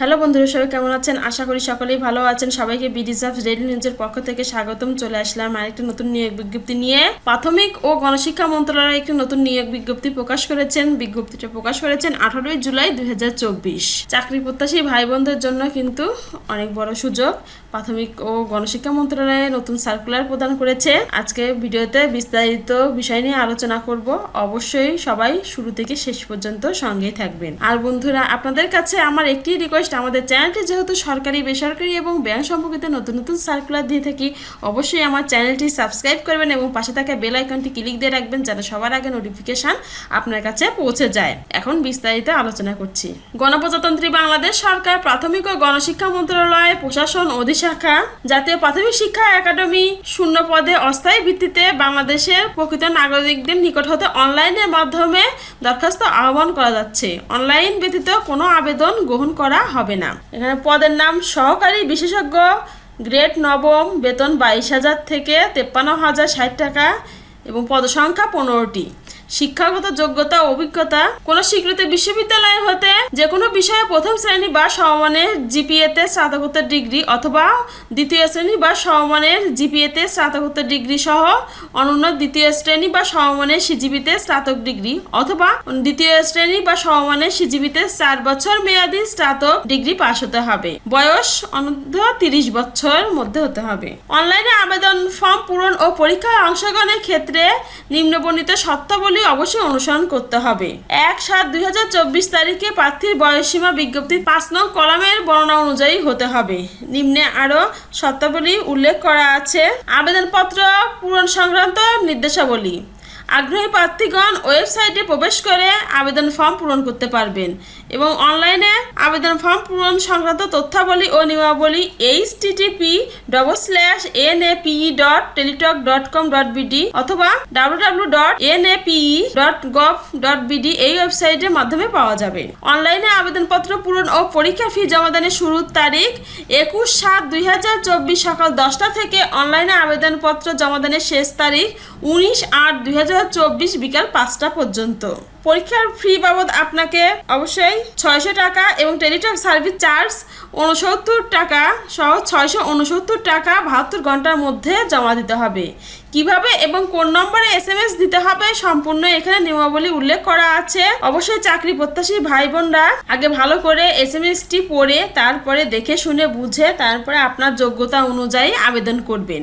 Hello বন্ধুরা, সবাই কেমন আছেন? আশা করি সকলেই ভালো আছেন। সবাইকে বিডিসাফ রেডি নিউজের পক্ষ থেকে স্বাগতম। চলে আসলাম আরেকটি নতুন নিয়োগ বিজ্ঞপ্তি নিয়ে। প্রাথমিক ও গণশিক্ষা মন্ত্রণালয় একটি নতুন নিয়োগ বিজ্ঞপ্তি প্রকাশ করেছেন। বিজ্ঞপ্তিটা প্রকাশ করেছেন আঠারোই জুলাই দু হাজার চব্বিশ। চাকরি প্রত্যাশী ভাই বোনদের জন্য কিন্তু অনেক বড় সুযোগ। প্রাথমিক ও গণশিক্ষা মন্ত্রণালয়ে নতুন সার্কুলার প্রদান করেছে। আজকে ভিডিওতে বিস্তারিত বিষয় নিয়ে আলোচনা করব। অবশ্যই সবাই শুরু থেকে শেষ পর্যন্ত সঙ্গেই থাকবেন। আর বন্ধুরা, আপনাদের কাছে আমার একটি রিকোয়েস্ট আমাদের চ্যানেলটি যেহেতু সরকারি, বেসরকারি এবং ব্যাংক সম্পর্কিত নতুন নতুন সার্কুলার দিয়ে থাকি, অবশ্যই আমার চ্যানেলটি সাবস্ক্রাইব করবেন এবং পাশে থাকা বেল আইকনটি ক্লিক দিয়ে রাখবেন যেন সবার আগে নোটিফিকেশন আপনার কাছে পৌঁছে যায়। এখন বিস্তারিত আলোচনা করছি। গণপ্রজাতন্ত্রী বাংলাদেশ সরকার, প্রাথমিক ও গণশিক্ষা মন্ত্রণালয়, প্রশাসন অধিশাখা জাতীয় প্রাথমিক শিক্ষা একাডেমি শূন্য পদে অস্থায়ী ভিত্তিতে বাংলাদেশের প্রকৃত নাগরিকদের নিকট হতে অনলাইনের মাধ্যমে দরখাস্ত আহ্বান করা যাচ্ছে। অনলাইন ব্যতীত কোনো আবেদন গ্রহণ করা হবে না। এখানে পদের নাম সহকারী বিশেষজ্ঞ, গ্রেড নবম, বেতন বাইশ হাজার থেকে তেপ্পান্ন হাজার ষাট টাকা এবং পদসংখ্যা পনেরোটি। শিক্ষাগত যোগ্যতা অভিজ্ঞতা কোন স্বীকৃত বিশ্ববিদ্যালয় হতে যে কোনো বিষয়ে প্রথম শ্রেণি বা সমমানের জিপিএতে স্নাতকোত্তর ডিগ্রি অথবা দ্বিতীয় শ্রেণি বা সমমানের জিপিএতে স্নাতকোত্তর ডিগ্রি সহ অনুন্নত দ্বিতীয় শ্রেণি বা সমমানের সিজিবিতে স্নাতক ডিগ্রি অথবা দ্বিতীয় শ্রেণি বা সমমানের সিজিবিতে চার বছর মেয়াদী স্নাতক ডিগ্রি পাশ হতে হবে। বয়স অনূর্ধ্ব তিরিশ বছর মধ্যে হতে হবে। অনলাইনে আবেদন ফর্ম পূরণ ও পরীক্ষায় অংশগ্রহণের ক্ষেত্রে নিম্নবর্ণিত শর্তাবলী অবশ্যই অনুসরণ করতে হবে। এক সাত দুই তারিখে প্রার্থীর বয়সসীমা বিজ্ঞপ্তির পাঁচ নং কলামের বর্ণনা অনুযায়ী হতে হবে। নিম্নে আরও শর্তাবলী উল্লেখ করা আছে। আবেদনপত্র পূরণ সংক্রান্ত নির্দেশাবলী। আগ্রহী প্রার্থীগণ ওয়েবসাইটে প্রবেশ করে আবেদন ফর্ম পূরণ করতে পারবেন এবং অনলাইনে আবেদন ফর্ম পূরণ সংক্রান্ত তথ্যাবলী ও নিয়মাবলী H TTP double slash N A PE dot Teletalk dot com dot BD অথবা W W dot N A PE dot gov dot BD এই ওয়েবসাইটের মাধ্যমে পাওয়া যাবে। অনলাইনে আবেদনপত্র পূরণ ও পরীক্ষা ফি জমাদানের শুরুর তারিখ একুশ সাত দুই হাজার চব্বিশ সকাল দশটা থেকে অনলাইনে আবেদনপত্র জমাদানের শেষ তারিখ উনিশ আট দুই হাজার বিকাল পাঁচটা পর্যন্ত। পরীক্ষার ফি বাবদ আপনাকে অবশ্যই ছয়শো টাকা এবং টেলিটক সার্ভিস চার্জ উনসত্তর টাকা সহ ছয়শো উনসত্তর টাকা বাহাত্তর ঘণ্টার মধ্যে জমা দিতে হবে। কীভাবে এবং কোন নম্বরে এস এম এস দিতে হবে সম্পূর্ণ এখানে নিয়মাবলী উল্লেখ করা আছে। অবশ্যই চাকরি প্রত্যাশী ভাই বোনরা আগে ভালো করে এস এম এসটি পড়ে, তারপরে দেখে শুনে বুঝে, তারপরে আপনার যোগ্যতা অনুযায়ী আবেদন করবেন।